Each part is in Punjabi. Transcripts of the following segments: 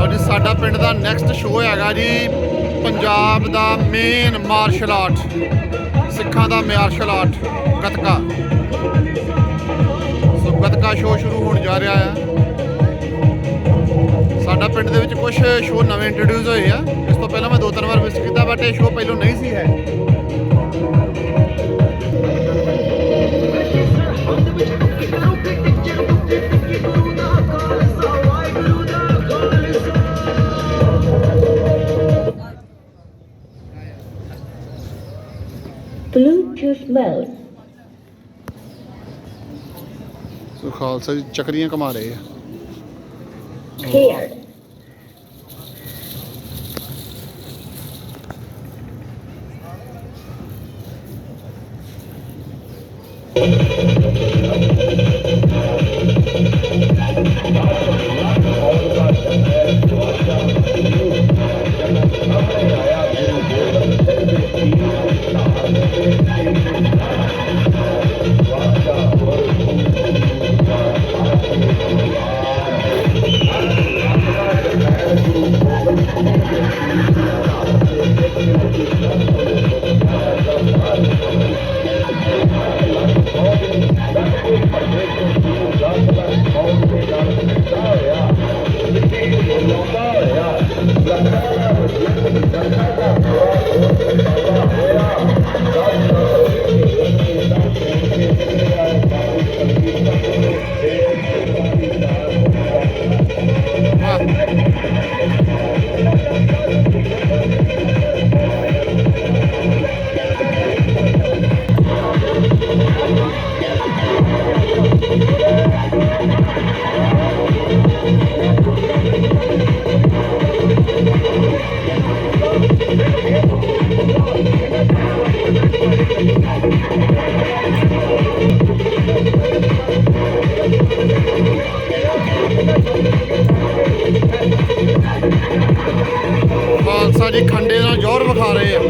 ਲਓ ਜੀ, ਸਾਡਾ ਪਿੰਡ ਦਾ ਨੈਕਸਟ ਸ਼ੋਅ ਹੈਗਾ ਜੀ, ਪੰਜਾਬ ਦਾ ਮੇਨ ਮਾਰਸ਼ਲ ਆਰਟ ਸਿੱਖਾਂ ਦਾ martial art gatka. So gatka show ਸ਼ੁਰੂ ਹੋਣ ਜਾ ਰਿਹਾ ਆ। ਸਾਡਾ ਪਿੰਡ ਦੇ ਵਿੱਚ ਕੁਝ ਸ਼ੋਅ ਨਵੇਂ ਇੰਟਰੋਡਿਊਸ ਹੋਏ ਆ। ਇਸ ਤੋਂ ਪਹਿਲਾਂ ਮੈਂ ਦੋ ਤਿੰਨ ਵਾਰ ਵਿਜ਼ਿਟ ਕੀਤਾ ਬਟ ਇਹ ਸ਼ੋਅ ਪਹਿਲਾਂ ਨਹੀਂ ਸੀ ਹੈ। Mode. ਸੋ ਖਾਲਸਾ ਜੀ ਚੱਕਰੀਆਂ ਕਮਾ ਰਹੇ ਆ Thank ਖਾਲਸਾ ਜੀ ਖੰਡੇ ਨਾਲ ਜ਼ੋਰ ਵਿਖਾ ਰਹੇ ਆ।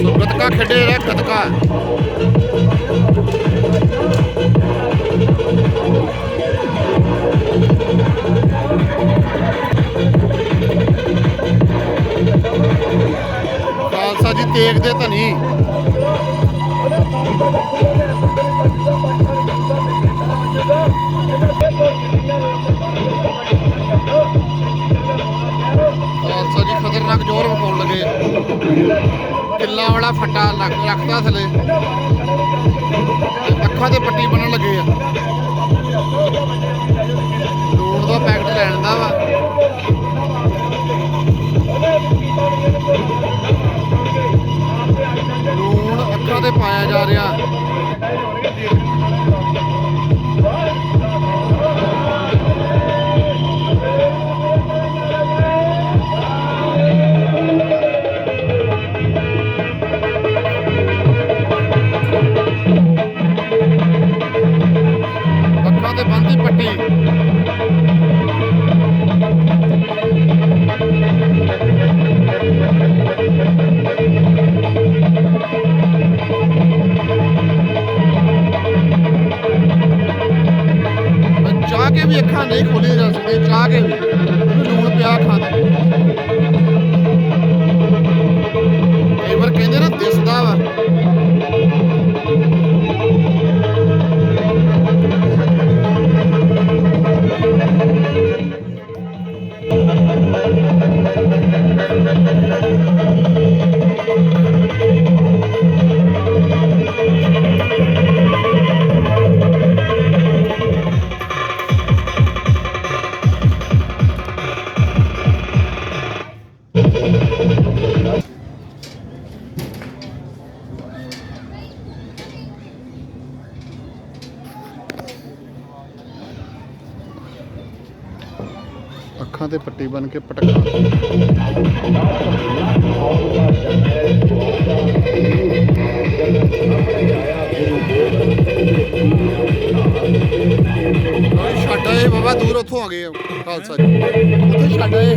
ਸੋ ਗੱਤਕਾ ਖੇਡੇ ਰਿਹਾ ਗੱਤਕਾ ਖਾਲਸਾ ਦੇ ਧਨੀ ਖਾਲਸਾ ਜੀ, ਖਤਰਨਾਕ ਜ਼ੋਰ ਵਿਖਾਉਣ ਲੱਗੇ। ਆ। ਕਿੱਲਾ ਵਾਲਾ ਫੱਟਾ ਲੱਗ- ਰੱਖਦਾ ਥਲੇ। ਅੱਖਾਂ ਤੇ ਪੱਟੀ ਬੰਨਣ ਲੱਗੇ ਆ। ਲੂਣ ਦਾ ਪੈਕਟ ਲੈਣ ਦਾ ਵਾ। ਪਾਇਆ ਜਾ ਰਿਹਾ। ਅੱਖਾਂ ਨਹੀਂ ਖੋਲੀਆਂ ਜਾ ਸਕਦੀਆਂ ਚਾਹ ਕੇ ਵੀ ਲੂਣ ਪਿਆ ਖਾਂਦੇ। ਅੱਖਾਂ ਤੇ ਪੱਟੀ ਬਨ ਕੇ ਪਟਕਾ ਛੱਡ ਆਏ ਬਾਬਾ ਦੂਰ ਉੱਥੋਂ ਆ ਗਏ ਆ, ਖਾਲਸਾ ਜੀ। ਉੱਥੇ ਛੱਡ ਆਏ।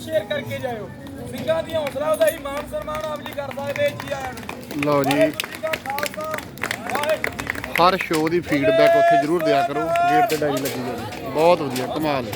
ਜ਼ਰੂਰ ਸ਼ੇਅਰ ਕਰਕੇ ਜਾਇਓ। ਸਿੰਘਾਂ ਦੀ ਹੌਸਲਾ ਉਹਦਾ ਹੀ ਮਾਨ ਸਨਮਾਨ ਆਪ ਜੀ ਕਰ ਸਕਦੇ ਜੀ ਆਇਆਂ ਨੂੰ। ਲਓ ਜੀ। ਹਰ ਸ਼ੋਅ ਦੀ ਫੀਡਬੈਕ ਉੱਥੇ ਜਰੂਰ ਦਿਆ ਕਰੋ। ਗੇਟ ਤੇ ਡਾਈ ਲੱਗੀ ਹੋਈ। ਬਹੁਤ ਵਧੀਆ ਕਮਾਲ।